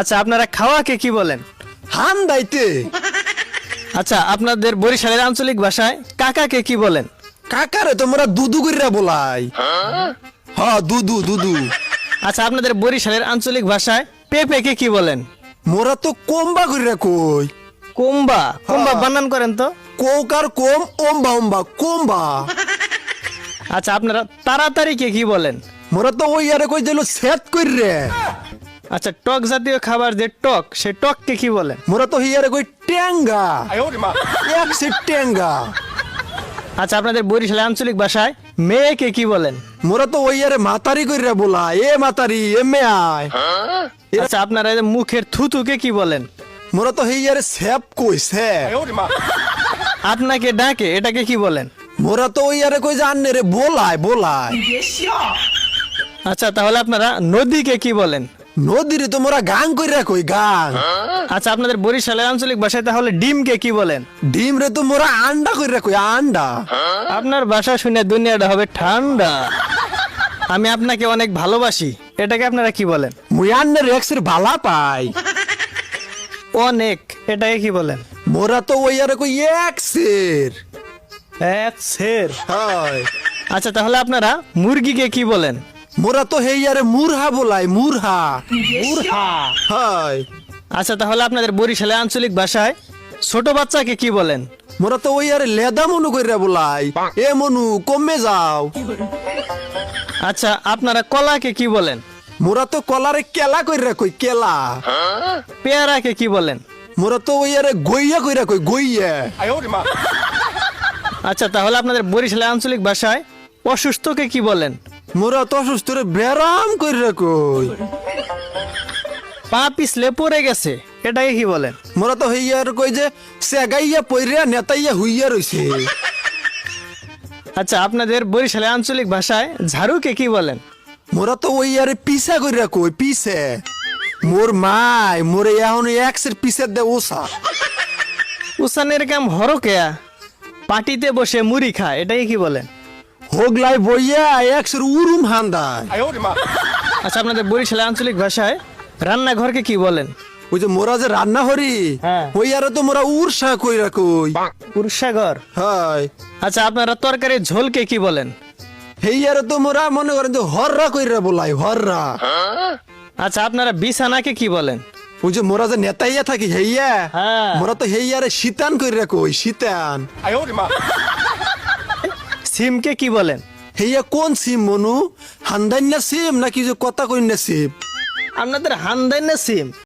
আচ্ছা আপনারা খাওয়াকে কি বলেন? হান দাইতে। আচ্ছা আপনাদের বরিশালের আঞ্চলিক ভাষায় কাকাকে কি বলেন? কাকারে তোমরা দুদু কইরা বলাই। হ্যাঁ দুদু দুদু। আচ্ছা আপনাদের বরিশালের আঞ্চলিক ভাষায় পেঁপেকে কি বলেন? মোরা তো কম্বা কইরা কই। কুম্বা? কুম্বা। বানান করেন তো? কোকার কম ওম্বা ওম্বা কোম্বা। আচ্ছা আপনারা তাড়াতাড়ি কে কি বলেন? মোরা তো ওই আরে কই দিল সেট কইরে। আচ্ছা টক জাতীয় খাবার যে টক সে টককে কি বলেন মোরা তো হিয়ারে কই টেঙ্গা এক সে টেঙ্গা আচ্ছা আপনাদের বরিশালের আঞ্চলিক ভাষায় মেয়েকে কি বলেন? মোরা তো ওই আরে মাতারি কইরা বলা এ মাতারি এ মেয়ায়। আচ্ছা আপনারা এই যে মুখের থুতুকে কি বলেন? মোরা তো হেই আরে সেপ কই সেপ আপনাকে ডাকে এটাকে কি বলেন? মোরা তো ওই আরে কই যে আন্নে রে বলায় বলায়। আচ্ছা তাহলে আপনারা নদীকে কি বলেন? নদীরে তো মোরা গাং কইরা কই গাং। আচ্ছা আপনাদের বরিশালের আঞ্চলিক ভাষায় তাহলে ডিমকে কি বলেন? ডিম রে তো মোরা আন্ডা কইরা কই আন্ডা। আপনার ভাষা শুনে দুনিয়াটা হবে ঠান্ডা। আমি আপনাকে অনেক ভালোবাসি। এটাকে আপনারা কি বলেন? মুই আন্নে রেক্সের ভালা পাই। অনেক। এটাকে কি বলেন? মোরা তো ওই আর কই একসের। এক সের হয়। আচ্ছা তাহলে আপনারা মুরগিকে কি বলেন? মোরা তো হেই আরে মুরহা বলাই মুরহা। মুরহা? হয়। আচ্ছা তাহলে আপনাদের বরিশালের আঞ্চলিক ভাষায় ছোট বাচ্চাকে কি বলেন? মোরা তো ওই আরে লেদা মনু কইরা বলাই। এ মনু কমে যাও। আচ্ছা আপনারা কলাকে কি বলেন? মোরা তো কলারে কেলা কইরা কই কেলা। পেয়ারাকে কি বলেন? মোরা তো ওই আরে গইয়া কইরা কই গইয়া। আচ্ছা তাহলে আপনাদের বরিশালের আঞ্চলিক ভাষায় অসুস্থকে কি বলেন? মোরা তো অসুস্থ রে ব্যারাম কইরা কই। পা পিছলে পড়ে গেছে এটাকে কি বলেন। মোরা তো হইয়া আর কই যে সেগাইয়া পইরা নেতাইয়া হুইয়া রইছে। আচ্ছা আপনাদের বরিশালের আঞ্চলিক ভাষায় ঝাড়ুকে কি বলেন? মোরা তো ওই আরে পিসা কইরা কই পিছে মোর মাই মোরে এখন একসের পিছে দে ওসা। উসানের কাম হরকেয়া পাটিতে বসে মুড়ি খায় এটাই কি বলেন? হোগলাই বইয়া একসের উরুম হান্দায়। আচ্ছা আপনাদের বরিশালের আঞ্চলিক ভাষায় রান্নাঘরকে কি বলেন? ওই যে মোরা যে রান্না হরি হ্যাঁ। ওই আরে তো মোরা উরসা কইরা কই। পুরুষাঘর হয়। আচ্ছা আপনারা তরকারির ঝোলকে কি বলেন? হেই আরে তো মোরা মনে করেন যে হররা কইরা বলাই হররা। আচ্ছা আপনারা বিছানাকে কি বলেন? ওই যে মোরা যে নেতাইয়া থাকি হেইয়া হ্যাঁ। মোরা তো হেই আরে শীতান কইরা কই শীতান। সিমকে কি বলেন? হেয়া কোন সিম মনু? হান্দাইন না সিম নাকি যে কথা কইন না সিম? আপনাদের হান্দাইন না সিম।